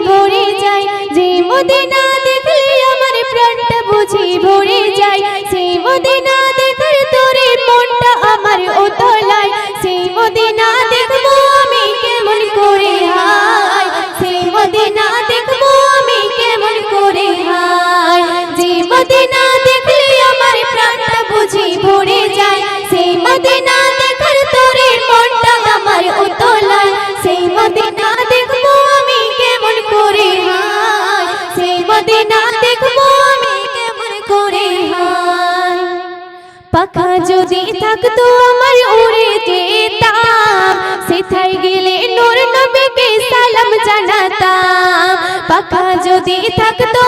ভরে যায় যে মদিনা যদি থাকতো আমার উড়ে যেতাম সেথায় গেলে নূর নবীকে সালাম জানাতাম পাখা যদি থাকতো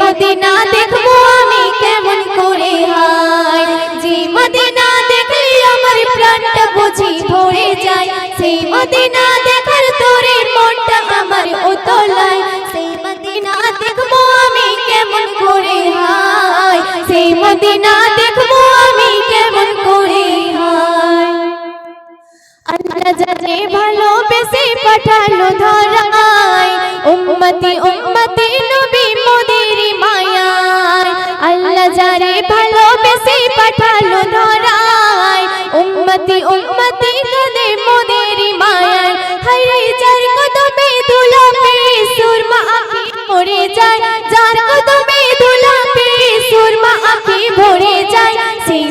মদিনা দেখব আমি কেমন করে হায়। যে মদিনা দেখলে আমার প্রাণটা বুঝি ভরে যায়। সেই মদিনা দেখার তোরে মনটা আমার ওতলায় সেই মদিনা দেখব আমি কেমন করে হায়। সেই মদিনা দেখব আমি কেমন করে হায়। আল্লাহ জানে ভালোবেসে পাঠালো ধরায় উম্মতি উম্মতি কাঁদে মোদের মায়ায় হায় যার কদমে ধুলো সুরমা আঁখি পড়ে যায়। যার কদমে সুরমা ভরে যায়। সেই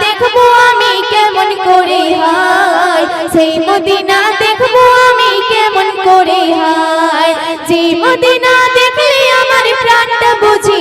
দেখব আমি কেমন করে হায়। সেই মদিনা দেখব আমি কেমন করে হায়। যে মদিনা দেখলে আমার প্রাণটা বুঝি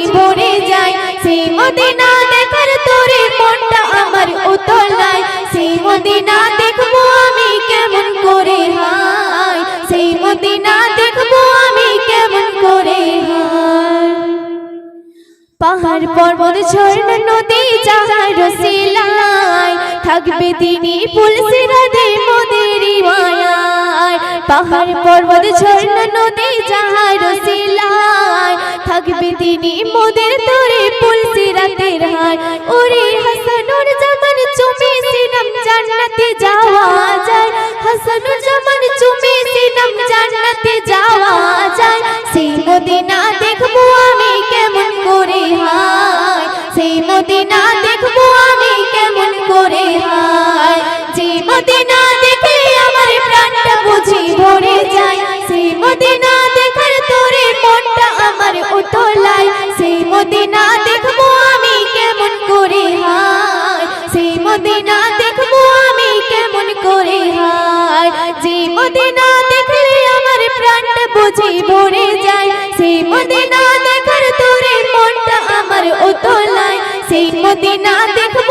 পাহাড় পর্বত ঝর্ণা নদী যাহার রসিলায় থাকবে তিনি পুলসে রাধে মোদেরি মায়ায়। পাহাড় পর্বত ঝর্ণা নদী যাহার রসিলায় থাকবে তিনি মোদের তোরে পুলসে রাতের হায়। ওরে হাসানুর জামান, চুমে সিনাম জান্নাতে যাওয়া যায়। হাসানুর জামান, চুমে সিনাম জান্নাতে যাওয়া যায়। সেই মদিনা মদিনা দেখলে আমার প্রাণটা বুঝি ভরে যায়। সেই মদিনা দেখার তোরে মনটা আমার উতলায় সেই মদিনা দেখব